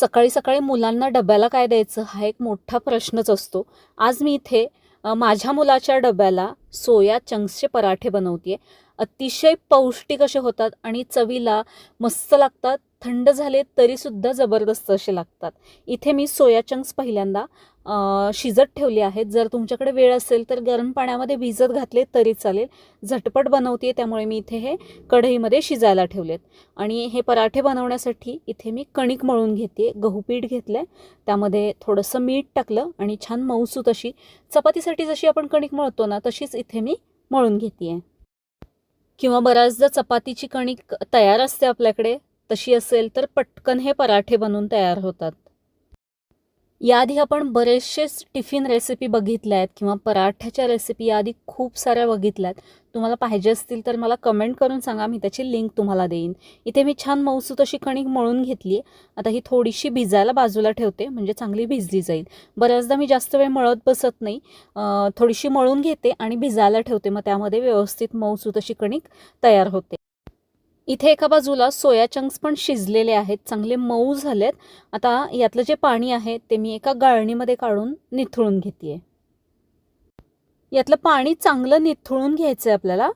सकाळी सकाळी मुलांना डब्याला काय द्यायचं हा एक मोठा प्रश्नच असतो. आज मी इथे माझ्या मुलाच्या डब्याला सोया चंक्सचे पराठे बनवते अतिशय पौष्टिक असे होतात आणि चवीला मस्त लागतात. थंड झाले तरीसुद्धा जबरदस्त असे लागतात. इथे मी सोया चंक्स पहिल्यांदा शिजत ठेवले आहेत. जर तुमच्याकडे वेळ असेल तर गरम पाण्यामध्ये भिजत घातले तरी चालेल. झटपट बनवते त्यामुळे मी इथे हे कढईमध्ये शिजायला ठेवलेत. आणि हे पराठे बनवण्यासाठी इथे मी कणिक मळून घेते गहू पीठ घेतलं आहे त्यामध्ये थोडंसं मीठ टाकलं आणि छान मऊसूत अशी चपातीसाठी जशी आपण कणिक मळतो ना तशीच इथे मी मळून घेते किंवा बऱ्याचदा चपातीची कणिक तयार असते आपल्याकडे. तशी असेल तर पटकन हे पराठे बनवून तयार होतात. याआधी आपण बरेचसेच टिफिन रेसिपी बघितल्या आहेत किंवा पराठ्याच्या रेसिपी याआधी खूप साऱ्या बघितल्या आहेत तुम्हाला पाहिजे असतील तर मला कमेंट करून सांगा मी त्याची लिंक तुम्हाला देईन. इथे मी छान मऊसूत अशी कणिक मळून घेतली आता ही थोडीशी भिजायला बाजूला ठेवते म्हणजे चांगली भिजली जाईल. बऱ्याचदा मी जास्त वेळ मळत बसत नाही. थोडीशी मळून घेते आणि भिजायला ठेवते. मग त्यामध्ये व्यवस्थित मऊसूत अशी कणिक तयार होते. इथे एका बाजूला सोया चंक्स पण शिजलेले आहेत. चांगले मऊ झालेत. आता यातलं जे पाणी आहे ते मी एका गाळणीमध्ये काढून निथळून घेते यातलं पाणी चांगलं निथळून घ्यायचं आहे आपल्याला.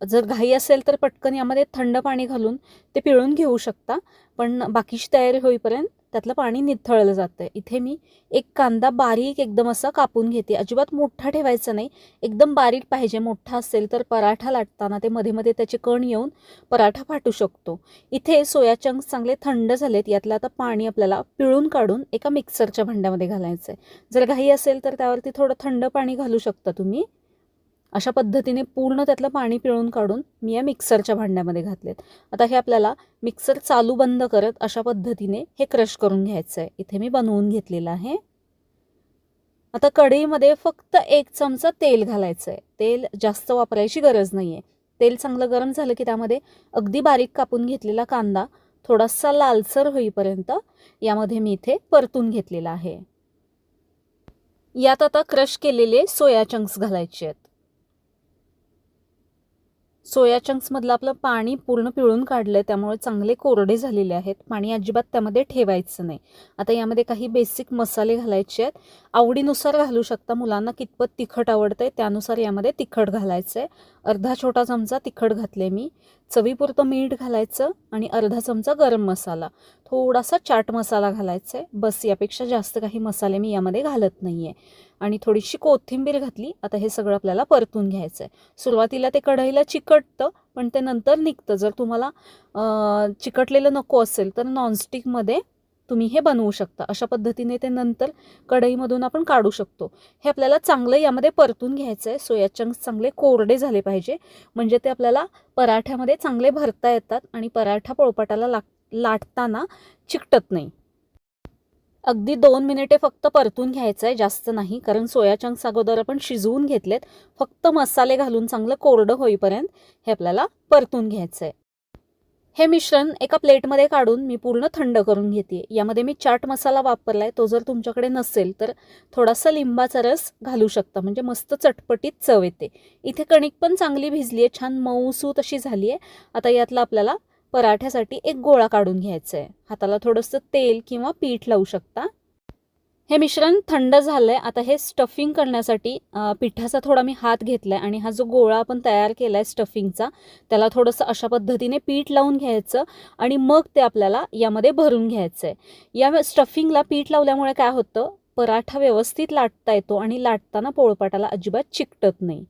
जर घाई असेल तर पटकन यामध्ये थंड पाणी घालून ते पिळून घेऊ शकता. पण बाकीची तयारी होईपर्यंत त्यातलं पाणी निथळलं जातं आहे इथे मी एक कांदा बारीक एकदम असा कापून घेते. अजिबात मोठा ठेवायचा नाही. एकदम बारीक पाहिजे. मोठा असेल तर पराठा लाटताना ते मध्ये मध्ये त्याचे कण येऊन पराठा फाटू शकतो. इथे सोया चंक्स चांगले थंड झालेत. यातलं आता पाणी आपल्याला पिळून काढून एका मिक्सरच्या भांड्यामध्ये घालायचं आहे जर घाई असेल तर त्यावरती थोडं थंड पाणी घालू शकता तुम्ही. अशा पद्धतीने पूर्ण त्यातलं पाणी पिळून काढून मी या मिक्सरच्या भांड्यामध्ये घातलेत. आता हे आपल्याला मिक्सर चालू बंद करत अशा पद्धतीने हे क्रश करून घ्यायचं आहे. इथे मी बनवून घेतलेलं आहे. आता कढईमध्ये फक्त एक चमचा तेल घालायचं आहे. तेल जास्त वापरायची गरज नाही आहे तेल चांगलं गरम झालं की त्यामध्ये अगदी बारीक कापून घेतलेला कांदा थोडासा लालसर होईपर्यंत यामध्ये मी इथे परतून घेतलेला आहे. यात आता क्रश केलेले सोया चंक्स घालायचे आहेत. सोया चंक्समधलं आपलं पाणी पूर्ण पिळून काढलं आहे त्यामुळे चांगले कोरडे झालेले आहेत. पाणी अजिबात त्यामध्ये ठेवायचं नाही. आता यामध्ये काही बेसिक मसाले घालायचे आहेत. आवडीनुसार घालू शकता. मुलांना कितपत तिखट आवडतं आहे त्यानुसार यामध्ये तिखट घालायचं आहे अर्धा छोटा चमचा तिखट घातले मी. चवीपुरतं मीठ घालायचं आणि अर्धा चमचा गरम मसाला. थोडासा चाट मसाला घालायचा आहे बस यापेक्षा जास्त काही मसाले मी यामध्ये घालत नाही आहे आणि थोडीशी कोथिंबीर घातली. आता हे सगळं आपल्याला परतून घ्यायचं आहे सुरुवातीला ते कढईला चिकटतं पण ते नंतर निघतं. जर तुम्हाला चिकटलेलं नको असेल तर नॉनस्टिकमध्ये तुम्ही हे बनवू शकता. अशा पद्धतीने ते नंतर कढईमधून आपण काढू शकतो. हे आपल्याला चांगलं यामध्ये परतून घ्यायचं आहे सोया चंक्स चांगले कोरडे झाले पाहिजे. म्हणजे ते आपल्याला पराठ्यामध्ये चांगले भरता येतात आणि पराठा पोळपाटाला लाग लाटताना चिकटत नाही. अगदी दोन मिनिटे फक्त परतून घ्यायचं आहे जास्त नाही. कारण सोया चंक्स अगोदर आपण शिजवून घेतलेत. फक्त मसाले घालून चांगलं कोरडं होईपर्यंत हे आपल्याला परतून घ्यायचं आहे हे मिश्रण एका प्लेटमध्ये काढून मी पूर्ण थंड करून घेते. यामध्ये मी चाट मसाला वापरला आहे तो जर तुमच्याकडे नसेल तर थोडासा लिंबाचा रस घालू शकता. म्हणजे मस्त चटपटीत चव येते. इथे कणिक पण चांगली भिजली आहे छान मऊसूत अशी झाली आहे. आता यातला आपल्याला पराठ्यासाठी एक गोळा काढून घ्यायचा आहे. हाताला थोडंसं तेल किंवा पीठ लावू शकता. हे मिश्रण थंड झालं आहे आता हे स्टफिंग करण्यासाठी पिठाचा थोडा मी हात घेतला आहे आणि हा जो गोळा आपण तयार केला आहे स्टफिंगचा त्याला थोडंसं अशा पद्धतीने पीठ लावून घ्यायचं आणि मग ते आपल्याला यामध्ये भरून घ्यायचं आहे या स्टफिंगला पीठ लावल्यामुळे काय होतं? पराठा व्यवस्थित लाटता येतो आणि लाटताना पोळपाटाला अजिबात चिकटत नाही.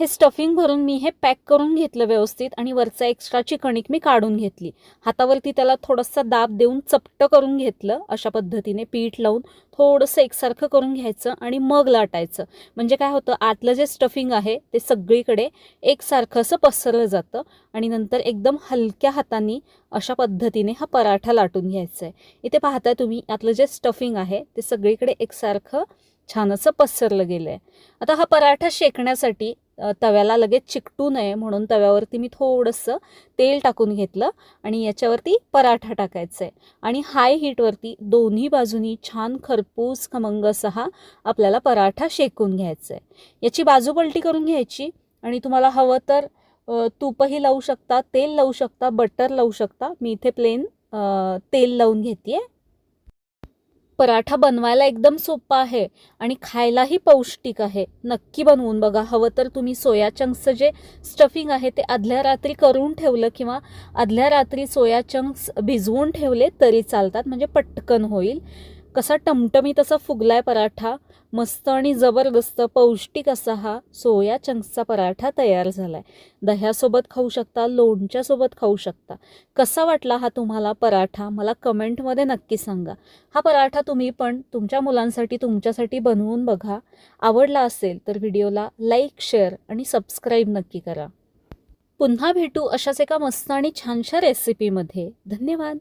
हे स्टफिंग भरून मी हे पॅक करून घेतलं व्यवस्थित आणि वरचा एक्स्ट्राची कणिक मी काढून घेतली. हातावरती त्याला थोडासा दाब देऊन चपटं करून घेतलं अशा पद्धतीने पीठ लावून थोडंसं एकसारखं करून घ्यायचं आणि मग लाटायचं. म्हणजे काय होतं आतलं जे स्टफिंग आहे ते सगळीकडे एकसारखं असं पसरलं जातं आणि नंतर एकदम हलक्या हाताने अशा पद्धतीने हा पराठा लाटून घ्यायचा आहे. इथे पाहताय तुम्ही आतलं जे स्टफिंग आहे ते सगळीकडे एकसारखं छान असं पसरलं गेलं आहे आता हा पराठा शेकण्यासाठी तव्याला लगेच चिकटू नये म्हणून तव्यावरती मी थोडंसं तेल टाकून घेतलं आणि याच्यावरती पराठा टाकायचा आहे आणि हाय हीटवरती दोन्ही बाजूनी छान खरपूस खमंग असा हा आपल्याला पराठा शेकून घ्यायचा आहे याची बाजू पलटी करून घ्यायची आणि तुम्हाला हवं तर तूपही लावू शकता तेल लावू शकता बटर लावू शकता. मी इथे प्लेन तेल लावून घेते पराठा बनवायला एकदम सोपा आहे आणि खायलाही पौष्टिक आहे. नक्की बनवून बघा. हवं तर तुम्ही सोया चंक्सचं जे स्टफिंग आहे ते आदल्या रात्री करून ठेवलं किंवा आदल्या रात्री सोया चंक्स भिजवून ठेवले तरी चालतात. म्हणजे पटकन होईल. कसा टमटमीत असा फुगलाय पराठा मस्त आणि जबरदस्त पौष्टिक असा हा सोया चंक्सचा पराठा तयार झालाय. दह्यासोबत खाऊ शकता लोणच्यासोबत खाऊ शकता. कसा वाटला हा तुम्हाला पराठा? मला कमेंटमध्ये नक्की सांगा. हा पराठा तुम्ही पण तुमच्या मुलांसाठी तुमच्यासाठी बनवून बघा. आवडला असेल तर व्हिडिओला लाईक शेअर आणि सबस्क्राईब नक्की करा. पुन्हा भेटू अशाच एका मस्त आणि छानशा रेसिपीमध्ये. धन्यवाद.